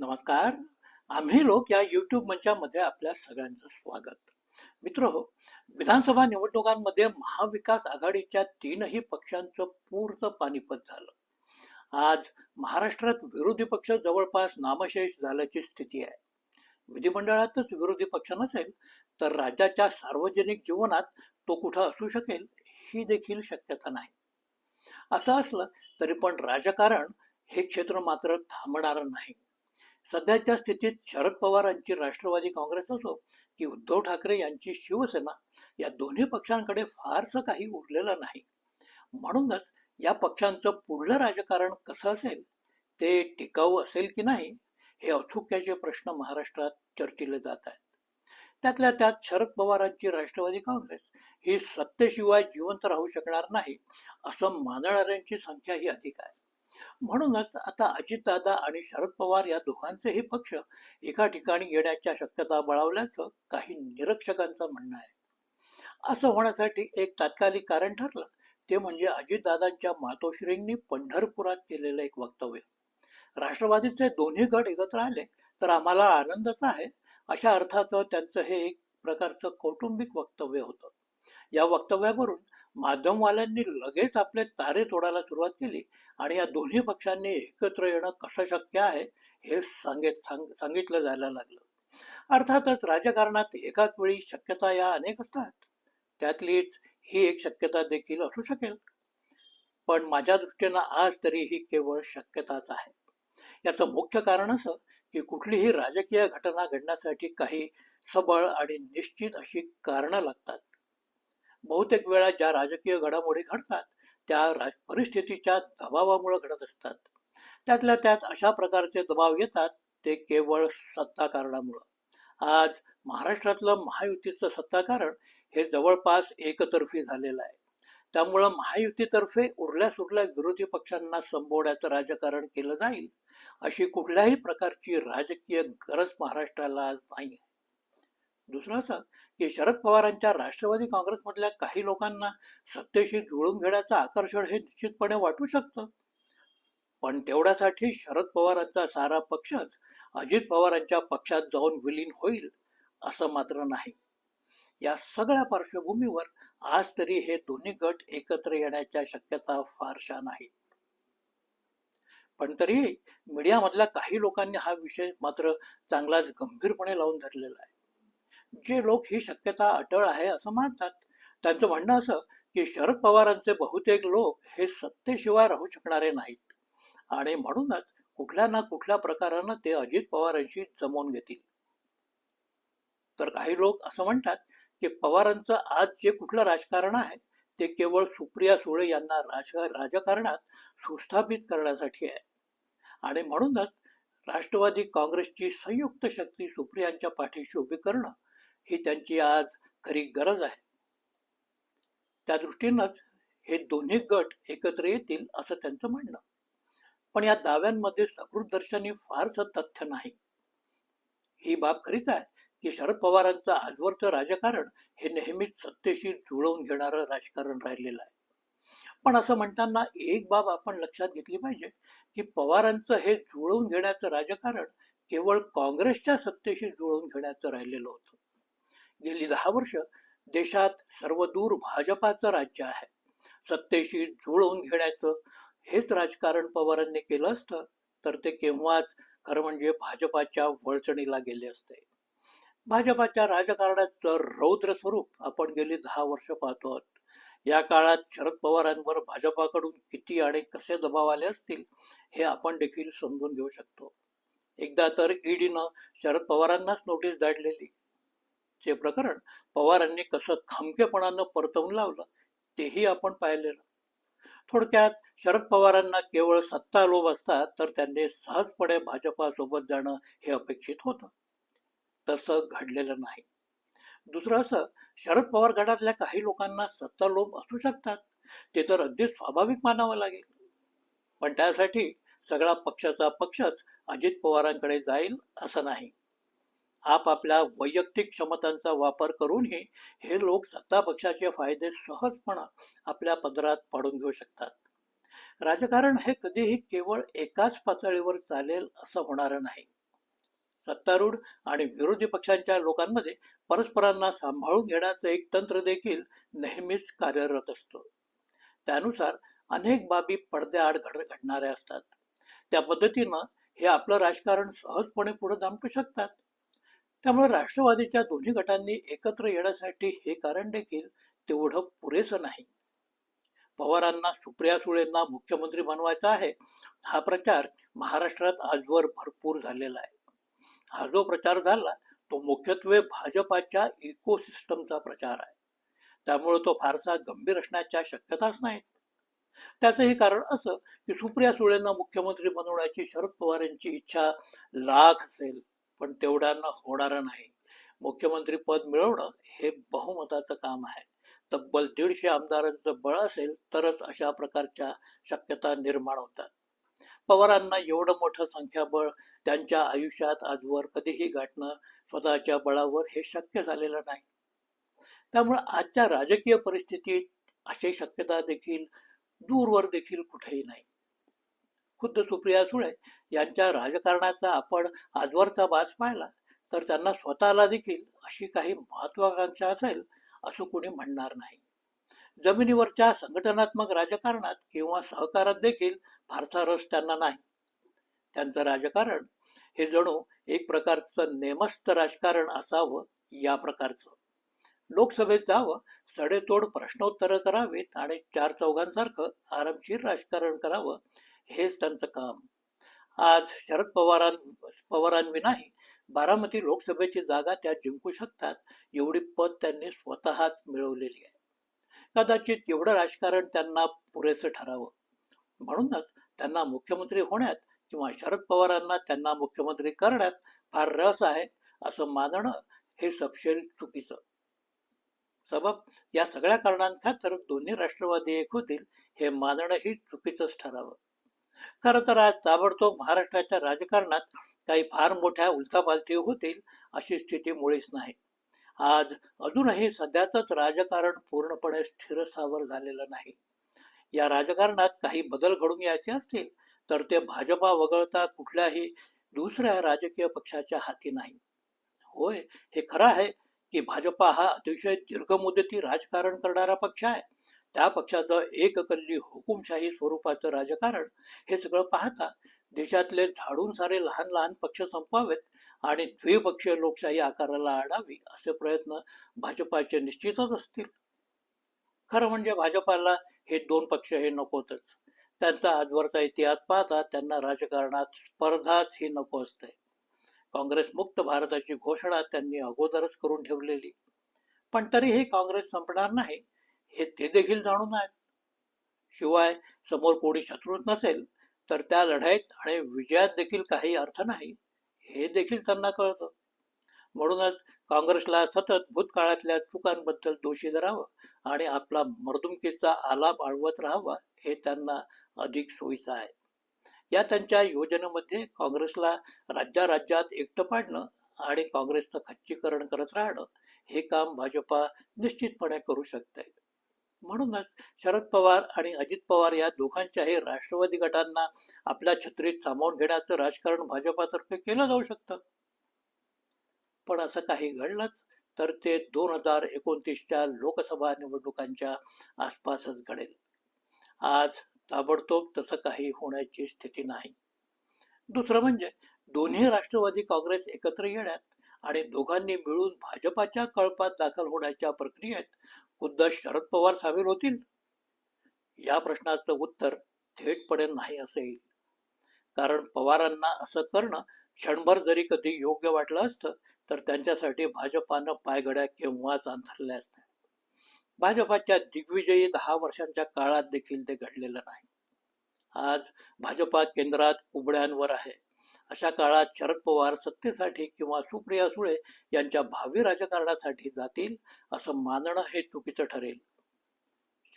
नमस्कार. आम्ही लोक या युट्यूब मंचामध्ये आपल्या सगळ्यांचं स्वागत. मित्र हो विधानसभा निवडणुकांमध्ये महाविकास आघाडीच्या तीनही पक्षांचं पूर्ण पानिपत झालं. आज महाराष्ट्रात विरोधी पक्ष जवळपास नामशेष झाल्याची स्थिती आहे. विधिमंडळातच विरोधी पक्ष नसेल तर राज्याच्या सार्वजनिक जीवनात तो कुठं असू शकेल ही देखील शक्यता नाही. असं असलं तरी पण राजकारण हे क्षेत्र मात्र थांबणार नाही. सध्याच्या स्थितीत शरद पवारांची राष्ट्रवादी काँग्रेस असो की उद्धव ठाकरे यांची शिवसेना या दोन्ही पक्षांकडे फारसं काही उरलेलं नाही. म्हणूनच या पक्षांचं पुढलं राजकारण कसं असेल ते टिकाऊ असेल की नाही हे औत्सुक्याचे प्रश्न महाराष्ट्रात चर्चिले जात आहेत. त्यातल्या त्यात शरद पवारांची राष्ट्रवादी काँग्रेस ही सत्तेशिवाय जिवंत राहू शकणार नाही असं मानणाऱ्यांची संख्या ही अधिक आहे. म्हणूनच आता अजितदादा आणि शरद पवार या दोघांचेही पक्ष एका ठिकाणी येण्याच्या शक्यता बळावल्याचं काही निरीक्षकांचं म्हणणं आहे. असं होण्यासाठी एक तात्कालिक कारण ठरलं. ते म्हणजे अजितदादांच्या मातोश्रींनी पंढरपुरात केलेलं एक वक्तव्य. राष्ट्रवादीचे दोन्ही गट एकत्र आले तर आम्हाला आनंदच आहे. अशा अर्थाचं त्यांचं हे एक प्रकारचं कौटुंबिक वक्तव्य होतं. या वक्तव्यावरून माध्यमवाल्यांनी लगेच आपले तारे तोडायला सुरुवात केली. आणि या दोन्ही पक्षांनी एकत्र येणं कसं शक्य आहे हे सांगित सांग सांगितलं जायला लागलं. अर्थातच राजकारणात एकाच वेळी शक्यता या अनेक असतात. त्यातलीच ही एक शक्यता देखील असू शकेल. पण माझ्या दृष्टीनं आज तरी ही केवळ शक्यताच आहे. याचं मुख्य कारण असं की कुठलीही राजकीय घटना घडण्यासाठी काही सबळ आणि निश्चित अशी कारणं लागतात. बहुतेक वेळा ज्या राजकीय घडामोडी घडतात त्या राज परिस्थितीच्या दबावामुळे घडत असतात. त्यातल्या त्यात अशा प्रकारचे दबाव येतात ते केवळ सत्ता कारणामुळं आज महाराष्ट्रातलं महायुतीचं सत्ताकारण हे जवळपास एकतर्फी झालेलं आहे. त्यामुळं महायुतीतर्फे उरल्या सुरल्या विरोधी पक्षांना संबोवण्याचं राजकारण केलं जाईल अशी कुठल्याही प्रकारची राजकीय गरज महाराष्ट्राला आज नाही. दुसरं असं की शरद पवारांच्या राष्ट्रवादी काँग्रेसमधल्या काही लोकांना सत्तेशी जुळून घेण्याचं आकर्षण हे निश्चितपणे वाटू शकतं. पण तेवढ्यासाठी शरद पवारांचा सारा पक्षच अजित पवारांच्या पक्षात जाऊन विलीन होईल असं मात्र नाही. या सगळ्या पार्श्वभूमीवर आज तरी हे दोन्ही गट एकत्र येण्याच्या शक्यता फारशा नाही पण तरीही मीडियामधल्या काही लोकांनी हा विषय मात्र चांगलाच गंभीरपणे लावून धरलेला आहे. जे लोक ही शक्यता अटळ आहे असं मानतात. त्यांचं म्हणणं असं की शरद पवारांचे बहुतेक लोक हे सत्तेशिवाय राहू शकणारे नाहीत. आणि म्हणूनच कुठल्या ना कुठल्या प्रकारानं ते अजित पवारांशी जमवून घेतील. तर काही लोक असं म्हणतात की पवारांचं आज जे कुठलं राजकारण आहे ते केवळ सुप्रिया सुळे यांना राज राजकारणात सुस्थापित करण्यासाठी आहे. आणि म्हणूनच राष्ट्रवादी काँग्रेसची संयुक्त शक्ती सुप्रियांच्या पाठीशी उभी करणं ही त्यांची आज खरी गरज आहे. त्या दृष्टीनंच हे दोन्ही गट एकत्र येतील असं त्यांचं म्हणणं. पण या दाव्यांमध्ये सकृत दर्शनी फारसं तथ्य नाही. ही बाब खरीच आहे की शरद पवारांचं आजवरचं राजकारण हे नेहमीच सत्तेशी जुळवून घेणारं राजकारण राहिलेलं आहे. पण असं म्हणताना एक बाब आपण लक्षात घेतली पाहिजे की पवारांचं हे जुळवून घेण्याचं राजकारण केवळ काँग्रेसच्या सत्तेशी जुळवून घेण्याचं राहिलेलं होतं. गेली दहा वर्ष देशात सर्वदूर भाजपाचं राज्य आहे. सत्तेशी जुळवून घेण्याचं हेच राजकारण पवारांनी केलं असतं तर ते केव्हाच खरं म्हणजे भाजपाच्या वळचणीला गेले असते. भाजपाच्या राजकारणाचं रौद्र स्वरूप आपण गेली दहा वर्ष पाहतो आहोत. या काळात शरद पवारांवर भाजपाकडून किती आणि कसे दबाव आले असतील हे आपण देखील समजून घेऊ शकतो. एकदा तर ईडीनं शरद पवारांनाच नोटीस धाडलेली ते प्रकरण पवारांनी कसं खमकेपणानं परतवून लावलं तेही आपण पाहिलेलं. थोडक्यात शरद पवारांना केवळ सत्ता लोभ असतात तर त्यांनी सहजपणे भाजपासोबत जाणं हे अपेक्षित होतं. तसं घडलेलं नाही. दुसरं असं शरद पवार गटातल्या काही लोकांना सत्ता लोभ असू शकतात ते तर अगदी स्वाभाविक मानावं लागेल. पण त्यासाठी सगळा पक्षाचा पक्षच अजित पवारांकडे जाईल असं नाही. आपापल्या वैयक्तिक क्षमतांचा वापर करूनही हे लोक सत्ता पक्षाचे फायदे सहजपणा आपल्या पदरात पाडून घेऊ शकतात. राजकारण हे कधीही केवळ एकाच पातळीवर चालेल असं होणार नाही. सत्तारूढ आणि विरोधी पक्षांच्या लोकांमध्ये परस्परांना सांभाळून घेण्याचं एक तंत्र देखील नेहमीच कार्यरत असतं. त्यानुसार अनेक बाबी पडद्याआड घड घडणाऱ्या असतात. त्या पद्धतीनं हे आपलं राजकारण सहजपणे पुढे दामटू शकतात. त्यामुळे राष्ट्रवादीच्या दोन्ही गटांनी एकत्र येण्यासाठी हे कारण देखील तेवढं पुरेसं नाही. पवारांना सुप्रिया सुळेंना मुख्यमंत्री बनवायचा आहे हा प्रचार महाराष्ट्रात आजवर भरपूर झालेला आहे. हा जो प्रचार झाला तो मुख्यत्वे भाजपाच्या इकोसिस्टमचा प्रचार आहे. त्यामुळे तो फारसा गंभीर असण्याच्या शक्यताच नाहीत. त्याचंही कारण असं की सुप्रिया सुळेंना मुख्यमंत्री बनवण्याची शरद पवार यांची इच्छा लाख असेल. पण तेवढ्यांना होणार नाही. मुख्यमंत्री पद मिळवणं हे बहुमताचं काम आहे. तब्बल दीडशे आमदारांचं बळ असेल तरच अशा प्रकारच्या शक्यता निर्माण होतात. पवारांना एवढं मोठं संख्याबळ त्यांच्या आयुष्यात आजवर कधीही गाठणं स्वतःच्या बळावर हे शक्य झालेलं नाही. त्यामुळे आजच्या राजकीय परिस्थितीत अशी शक्यता देखील दूरवर देखील कुठेही नाही. खुद्द सुप्रिया सुळे यांच्या राजकारणाचा आपण आजवरचा बाज पाहिला तर त्यांना स्वतःला देखील अशी काही महत्वाकांक्षा असेल असं कोणी म्हणणार नाही. जमिनीवरच्या संघटनात्मक राजकारणात किंवा सहकारात देखील फारसा रस त्यांना नाही. त्यांचं राजकारण हे जणू एक प्रकारचं नेमस्त राजकारण असावं या प्रकारचं. लोकसभेत जावं सडेतोड प्रश्नोत्तर करावीत आणि चार चौघांसारखं आरामशीर राजकारण करावं हेच त्यांचं काम. आज शरद पवारां पवारांविनाही बारामती लोकसभेची जागा त्या जिंकू शकतात एवढी पद त्यांनी स्वतःच मिळवलेली आहे. कदाचित एवढं राजकारण त्यांना पुरेसं ठरावं. म्हणूनच त्यांना मुख्यमंत्री होण्यात किंवा शरद पवारांना त्यांना मुख्यमंत्री करण्यात फार रस आहे असं मानणं हे सपशेल चुकीचं. सबब या सगळ्या कारणांखातर दोन्ही राष्ट्रवादी एक होतील हे मानणंही चुकीचंच ठरावं. खरं तर आज ताबडतोब महाराष्ट्राच्या राजकारणात काही फार मोठ्या उलथापालथी होतील अशी स्थिती मुळीच नाही. आज अजूनही सध्याचंच राजकारण पूर्णपणे स्थिरस्थावर झालेलं नाही. या राजकारणात काही बदल घडून यायचे असतील तर ते भाजपा वगळता कुठल्याही दुसऱ्या राजकीय पक्षाच्या हाती नाही. होय हे खरं आहे की भाजपा हा अतिशय दीर्घ मुदती राजकारण करणारा पक्ष आहे. त्या पक्षाचं एककल्ली हुकुमशाही स्वरूपाचं राजकारण हे सगळं पाहता देशातले झाडून सारे लहान लहान पक्ष संपवावेत आणि द्विपक्षीय लोकशाही आकाराला आणावी असे प्रयत्न भाजपाचे निश्चितच असतील. खरं म्हणजे भाजपाला हे दोन पक्ष हे नकोतच. त्यांचा आजवरचा इतिहास पाहता त्यांना राजकारणात स्पर्धाच ही नको असते. काँग्रेस मुक्त भारताची घोषणा त्यांनी अगोदरच करून ठेवलेली. पण तरीही काँग्रेस संपणार नाही हे ते देखील जाणून आहेत. शिवाय समोर कोणी शत्रूच नसेल तर त्या लढाईत आणि विजयात देखील काही अर्थ नाही हे देखील त्यांना कळतं. म्हणूनच काँग्रेसला सतत भूतकाळातल्या चुकांबद्दल दोषी धरावं आणि आपला मर्दुमकीचा आलाप आळवत राहावा हे त्यांना अधिक सोयीचं आहे. या त्यांच्या योजनेमध्ये काँग्रेसला राज्या राज्यात एकटं पाडणं आणि काँग्रेसचं खच्चीकरण करत राहणं हे काम भाजपा निश्चितपणे करू शकते म्हणूनच शरद पवार आणि अजित पवार या दोघांच्याही राष्ट्रवादी गटांना आपल्या छत्रीत सामावून घेण्याचं राजकारण भाजपातर्फे केलं जाऊ शकतं. पण असं काही घडलंच तर ते दोन हजार एकोणतीसच्या लोकसभा निवडणुकांच्या आसपासच घडेल. आज ताबडतोब तसं काही होण्याची स्थिती नाही. दुसरं म्हणजे दोन्ही राष्ट्रवादी काँग्रेस एकत्र येण्यात आणि दोघांनी मिळून भाजपाच्या कळपात दाखल होण्याच्या प्रक्रियेत खुद्द शरद पवार सामील होतील? या प्रश्नाचं उत्तर थेटपणे नाही असे. येईल कारण पवारांना असं करणं क्षणभर जरी कधी योग्य वाटलं असतं तर त्यांच्यासाठी भाजपानं पायघड्या केव्हाच अंथरल्या असत्या. भाजपाच्या दिग्विजयी दहा वर्षांच्या काळात देखील ते घडलेलं नाही. आज भाजपा केंद्रात उबड्यांवर आहे. अशा काळात शरद पवार सत्तेसाठी किंवा सुप्रिया सुळे यांच्या भावी राजकारणासाठी जातील असं मानणं हे चुकीचं ठरेल.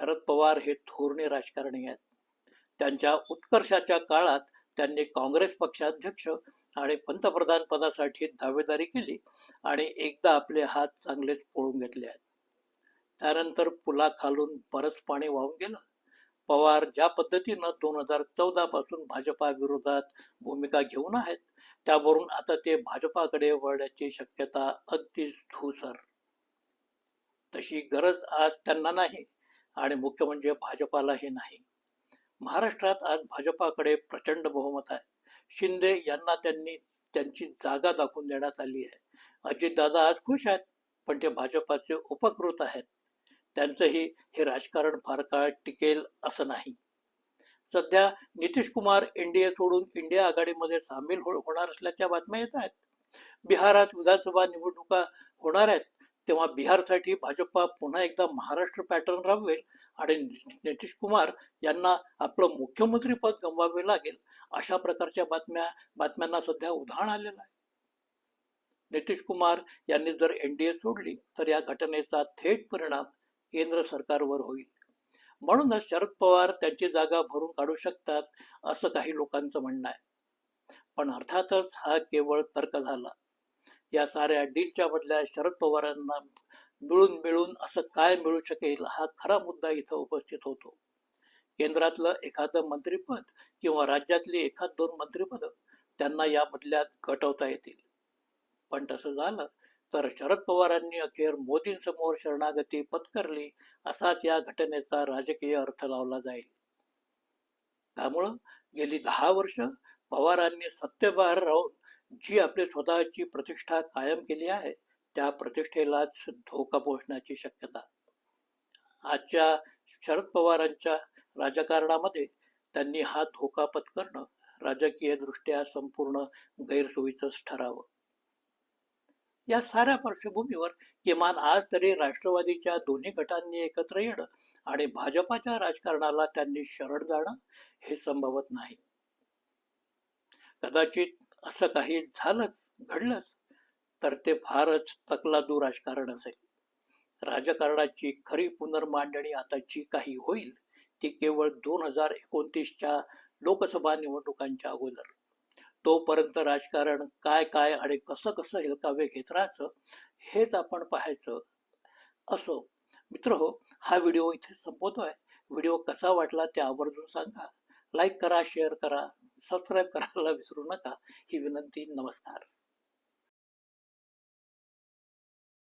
शरद पवार हे थोरणे राजकारणी आहेत. त्यांच्या उत्कर्षाच्या काळात त्यांनी काँग्रेस पक्षाध्यक्ष आणि पंतप्रधान पदासाठी दावेदारी केली आणि एकदा आपले हात चांगलेच पळून घेतले आहेत. त्यानंतर पुलाखालून बरंच पाणी वाहून गेलं. पवार ज्या पद्धतीनं दोन हजार चौदा पासून भाजपा विरोधात भूमिका घेऊन आहेत त्यावरून आता ते भाजपाकडे वळण्याची शक्यता अगदीच धूसर. तशी गरज आज त्यांना नाही आणि मुख्य म्हणजे भाजपालाही नाही. महाराष्ट्रात आज भाजपाकडे प्रचंड बहुमत आहे. शिंदे यांना त्यांनी त्यांची जागा दाखवून देण्यात आली आहे. अजितदादा आज खुश आहेत पण ते भाजपाचे उपकृत आहेत. त्यांचंही हे राजकारण फार काळ टिकेल असं नाही. सध्या नितीश कुमार एनडीए सोडून इंडिया आघाडीमध्ये सामील हो-, होणार असल्याच्या बातम्या येत आहेत. बिहारात विधानसभा निवडणुका होणार आहेत तेव्हा बिहारसाठी भाजपा पुन्हा एकदा महाराष्ट्र पॅटर्न राबवेल आणि नितीश कुमार यांना आपलं मुख्यमंत्री पद गमवावे लागेल अशा प्रकारच्या बातम्या बातम्यांना सध्या उधाण आलेलं आहे. नितीश कुमार यांनी जर एनडीए सोडली तर या घटनेचा थेट परिणाम केंद्र सरकारवर होईल. म्हणूनच शरद पवार त्यांची जागा भरून काढू शकतात असं काही लोकांचं म्हणणं आहे. पण अर्थातच हा केवळ तर्क झाला. या साऱ्या डीलच्या बदल्या शरद पवारांना मिळून मिळून असं काय मिळू शकेल हा खरा मुद्दा इथं उपस्थित होतो. केंद्रातलं एखादं मंत्रीपद किंवा राज्यातली एखाद दोन मंत्रिपद त्यांना या बदल्यात गटवता येतील. पण तसं झालं तर शरद पवारांनी अखेर मोदींसमोर शरणागती पत्करली असाच या घटनेचा राजकीय अर्थ लावला जाईल. त्यामुळं गेली दहा वर्ष पवारांनी सत्तेबाहेर राहून जी आपली स्वतःची प्रतिष्ठा कायम केली आहे त्या प्रतिष्ठेलाच धोका पोहोचण्याची शक्यता. आजच्या शरद पवारांच्या राजकारणामध्ये त्यांनी हा धोका पत्करणं राजकीय दृष्ट्या संपूर्ण गैरसोयीच ठरावं. या साऱ्या पार्श्वभूमीवर किमान आज तरी राष्ट्रवादीच्या दोन्ही गटांनी एकत्र येणं आणि भाजपाच्या राजकारणाला त्यांनी शरण जाणं हे संभवत नाही. कदाचित असं काही झालंच घडलंच तर ते फारच तकलादू राजकारण असेल. राजकारणाची खरी पुनर्मांडणी आता जी काही होईल ती केवळ दोन हजार एकोणतीसच्या लोकसभा निवडणुकांच्या अगोदर. तोपर्यंत राजकारण काय काय आणि कसं कसं हेलकावे घेत राहायचं हेच आपण पाहायचं असो. मित्र हो हा व्हिडिओ इथे संपवतोय. व्हिडिओ कसा वाटला ते आवर्जून सांगा. लाईक करा शेअर करा सबस्क्राईब करायला विसरू नका. ही विनंती नमस्कार.